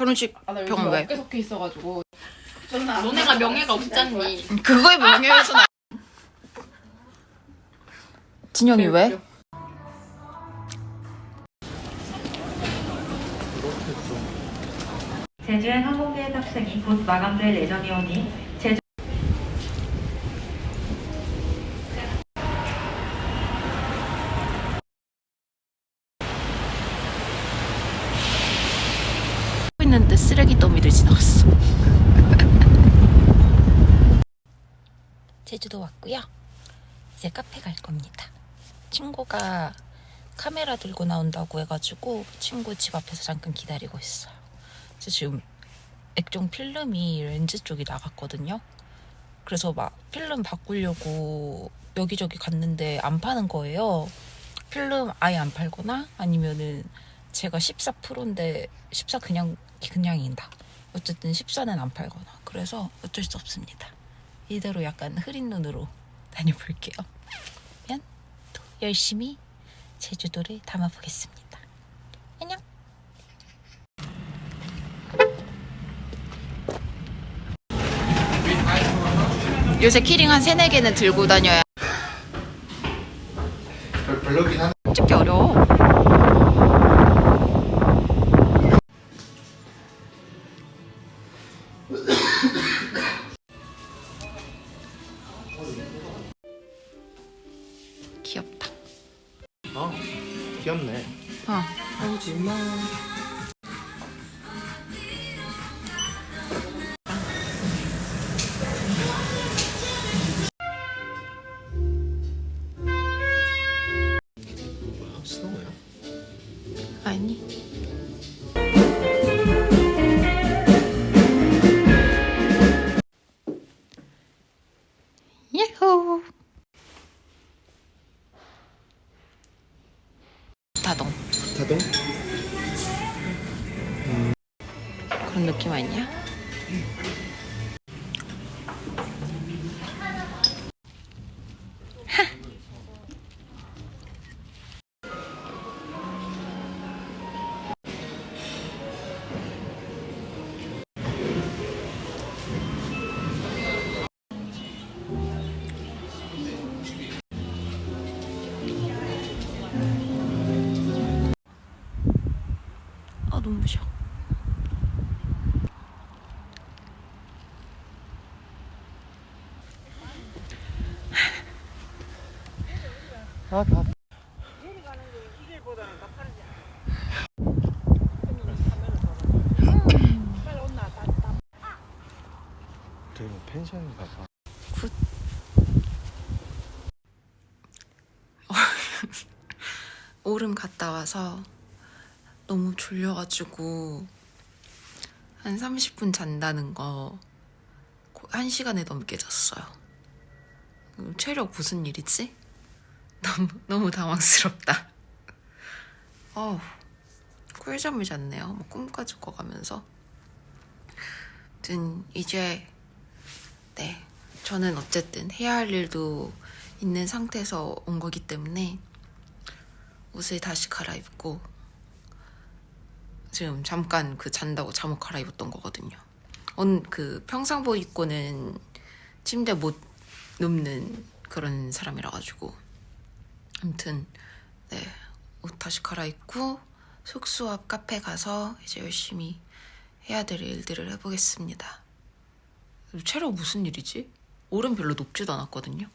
결혼식 아, 나 요즘 병 왜? 어깨 섞여 있어가지고. 너네가 명예가 없잖니. 그거에 명예훼손 아니야. 진영이 왜? 제주행 항공기의 탑승이 곧 마감될 예정이오니 있는데 쓰레기 더미들 지나갔어. 제주도 왔고요. 이제 카페 갈 겁니다. 친구가 카메라 들고 나온다고 해가지고 친구 집 앞에서 잠깐 기다리고 있어요. 그래서 지금 액정 필름이 렌즈 쪽이 나갔거든요. 그래서 막 필름 바꾸려고 여기저기 갔는데 안 파는 거예요. 필름 아예 안 팔거나 아니면은 제가 14%인데 14 그냥 그냥인다. 어쨌든 14는 안 팔거나 그래서 어쩔 수 없습니다. 이대로 약간 흐린 눈으로 다녀볼게요. 그러면 또 열심히 제주도를 담아보겠습니다. 안녕. 요새 키링 한 세네 개는 들고 다녀야 별- 별로긴 하네. 찍기 어려워. 다동 자동? 그런 느낌 아니야? 아 눈부셔. 아, 다. 되게 뭐 펜션인가 봐. 오름 갔다 와서 너무 졸려가지고 한 30분 잔다는 거 1시간에 넘게 잤어요. 음, 체력 무슨 일이지? 너무, 너무 당황스럽다. 어우, 꿀잠을 잤네요. 뭐 꿈까지 꿔가면서. 아무튼 이제 네 저는 어쨌든 해야 할 일도 있는 상태에서 온 거기 때문에 옷을 다시 갈아입고 지금 잠깐 그 잔다고 잠옷 갈아입었던 거거든요. 언그 평상복 입고는 침대 못 눕는 그런 사람이라 가지고 아무튼 네 옷 다시 갈아입고 숙소 앞 카페 가서 이제 열심히 해야 될 일들을 해보겠습니다. 체력 무슨 일이지? 오름 별로 높지도 않았거든요.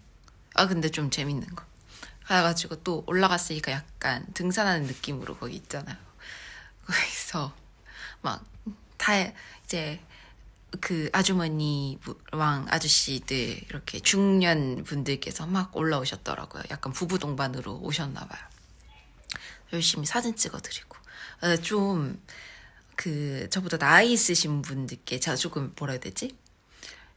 아 근데 좀 재밌는 거. 가가지고 또 올라갔으니까 약간 등산하는 느낌으로 거기 있잖아요. 거기서 막 다 이제 그 아주머니랑 아저씨들 이렇게 중년 분들께서 막 올라오셨더라고요. 약간 부부 동반으로 오셨나 봐요. 열심히 사진 찍어드리고 좀 그 저보다 나이 있으신 분들께 제가 조금 뭐라 해야 되지?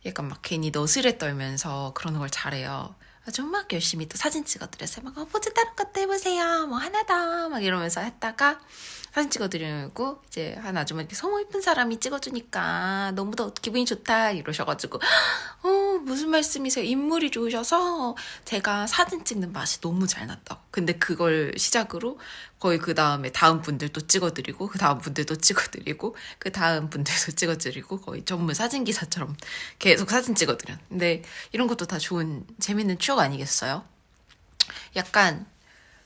약간 막 괜히 너스레 떨면서 그러는 걸 잘해요. 아주 막 열심히 또 사진 찍어드렸어요. 막, 어, 포즈 다른 것도 해보세요. 뭐, 하나다. 막 이러면서 했다가, 사진 찍어드리고 이제 한 아줌마 이렇게 성우 이쁜 사람이 찍어주니까 너무 더 기분이 좋다. 이러셔가지고 어 무슨 말씀이세요? 인물이 좋으셔서 제가 사진 찍는 맛이 너무 잘 났다고 근데 그걸 시작으로 거의 그 다음에 다음 분들도 찍어드리고 그 다음 분들도 찍어드리고 그 다음 분들도 찍어드리고 거의 전문 사진 기사처럼 계속 사진 찍어드려 근데 이런 것도 다 좋은 재밌는 추억 아니겠어요? 약간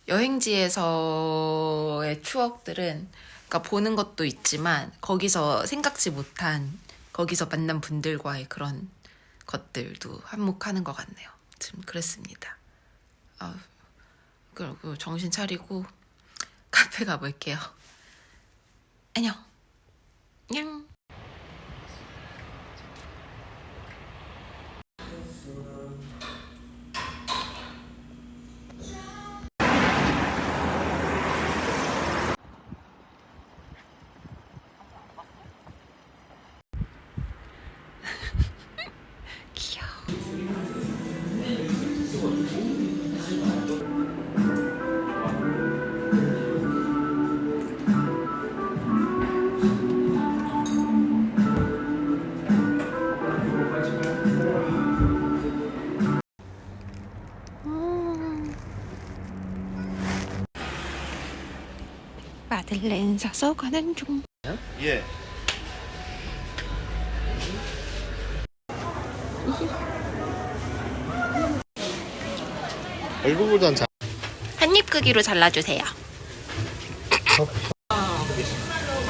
여행지에서의 추억들은 그러니까 보는 것도 있지만 거기서 생각지 못한 거기서 만난 분들과의 그런 것들도 한몫하는 것 같네요. 좀 그랬습니다. 아, 그리고 정신 차리고 카페 가볼게요. 안녕. 냥. 마들렌 사서 가는 중. 예. 얼굴보단 잘. 한입 크기로 잘라주세요.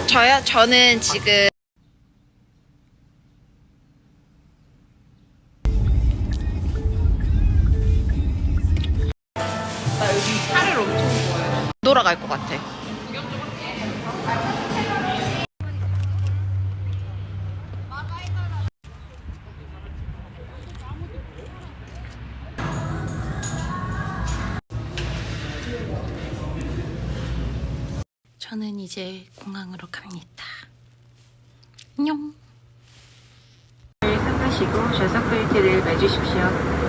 저요? 저는 지금. 돌아갈 것 같아. 저는 이제 공항으로 갑니다. 안녕. 탑하시고 좌석 벨트를 매주십시오.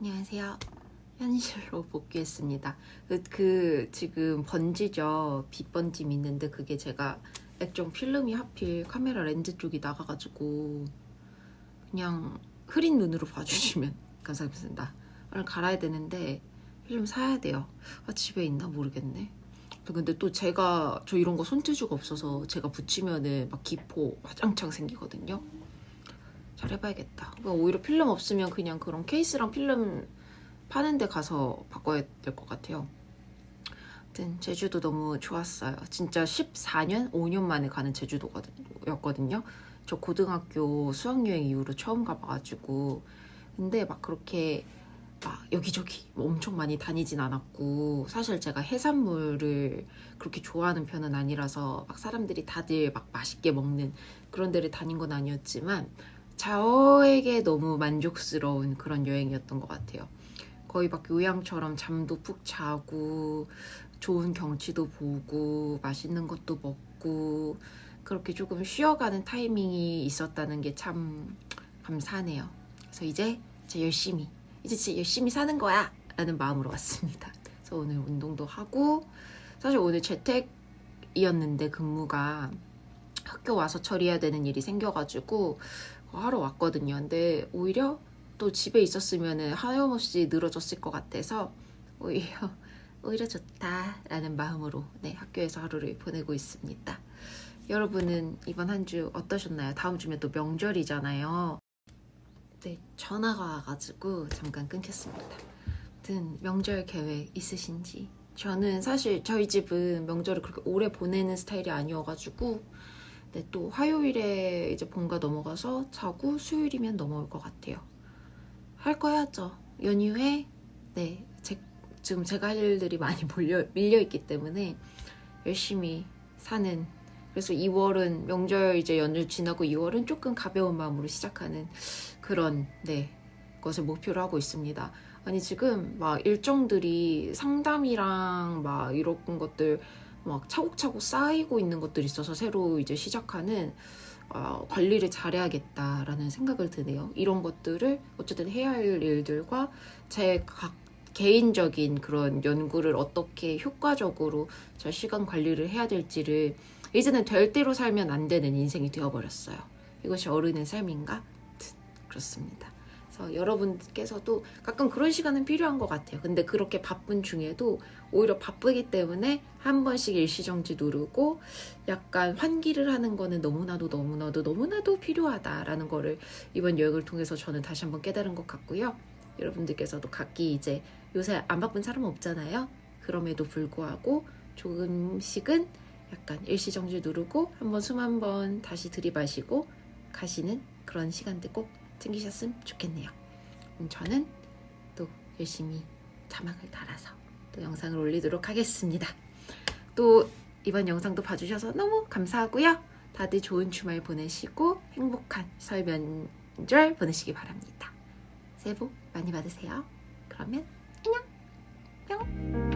안녕하세요. 현실로 복귀했습니다. 그, 그 지금 번지죠. 빛 번지 있는데 그게 제가 액정 필름이 하필 카메라 렌즈 쪽이 나가가지고 그냥 흐린 눈으로 봐주시면 감사하겠습니다. 오늘 갈아야 되는데 필름 사야 돼요. 아, 집에 있나 모르겠네. 근데 또 제가 저 이런 거 손재주가 없어서 제가 붙이면은 막 기포 화장창 생기거든요. 잘 해봐야겠다. 오히려 필름 없으면 그냥 그런 케이스랑 필름 파는 데 가서 바꿔야 될 것 같아요. 아무튼 제주도 너무 좋았어요. 진짜 14년, 5년 만에 가는 제주도였거든요. 저 고등학교 수학여행 이후로 처음 가봐가지고 근데 막 그렇게 막 여기저기 뭐 엄청 많이 다니진 않았고 사실 제가 해산물을 그렇게 좋아하는 편은 아니라서 막 사람들이 다들 막 맛있게 먹는 그런 데를 다닌 건 아니었지만 저에게 너무 만족스러운 그런 여행이었던 것 같아요. 거의 막 요양처럼 잠도 푹 자고 좋은 경치도 보고 맛있는 것도 먹고 그렇게 조금 쉬어가는 타이밍이 있었다는 게 참 감사하네요. 그래서 이제 이제 열심히 이제 진짜 열심히 사는 거야 라는 마음으로 왔습니다. 그래서 오늘 운동도 하고 사실 오늘 재택이었는데 근무가 학교 와서 처리해야 되는 일이 생겨가지고 하러 왔거든요. 근데 오히려 또 집에 있었으면 하염없이 늘어졌을 것 같아서 오히려 오히려 좋다라는 마음으로 네 학교에서 하루를 보내고 있습니다. 여러분은 이번 한 주 어떠셨나요? 다음 주면 또 명절이잖아요. 네 전화가 와가지고 잠깐 끊겼습니다. 아무튼 명절 계획 있으신지? 저는 사실 저희 집은 명절을 그렇게 오래 보내는 스타일이 아니어가지고 네, 또 화요일에 이제 본가 넘어가서 자고 수요일이면 넘어올 것 같아요. 할 거 해야죠. 연휴에 네, 제, 지금 제가 할 일들이 많이 몰려, 밀려 있기 때문에 열심히 사는 그래서 2월은 명절 이제 연휴 지나고 2월은 조금 가벼운 마음으로 시작하는 그런 네 것을 목표로 하고 있습니다. 아니 지금 막 일정들이 상담이랑 막 이런 것들 막 차곡차곡 쌓이고 있는 것들이 있어서 새로 이제 시작하는 어, 관리를 잘해야겠다라는 생각을 드네요. 이런 것들을 어쨌든 해야 할 일들과 제 각 개인적인 그런 연구를 어떻게 효과적으로 잘 시간 관리를 해야 될지를 이제는 될 대로 살면 안 되는 인생이 되어버렸어요. 이것이 어른의 삶인가? 그렇습니다. 그래서 여러분께서도 가끔 그런 시간은 필요한 것 같아요. 근데 그렇게 바쁜 중에도 오히려 바쁘기 때문에 한 번씩 일시정지 누르고 약간 환기를 하는 거는 너무나도 너무나도 너무나도 필요하다라는 거를 이번 여행을 통해서 저는 다시 한번 깨달은 것 같고요. 여러분들께서도 각기 이제 요새 안 바쁜 사람 없잖아요. 그럼에도 불구하고 조금씩은 약간 일시정지 누르고 한번 숨 한 번 다시 들이마시고 가시는 그런 시간들 꼭 챙기셨으면 좋겠네요. 저는 또 열심히 자막을 달아서 또 영상을 올리도록 하겠습니다. 또 이번 영상도 봐주셔서 너무 감사하고요. 다들 좋은 주말 보내시고 행복한 설 명절 보내시기 바랍니다. 새해 복 많이 받으세요. 그러면 안녕. 뿅.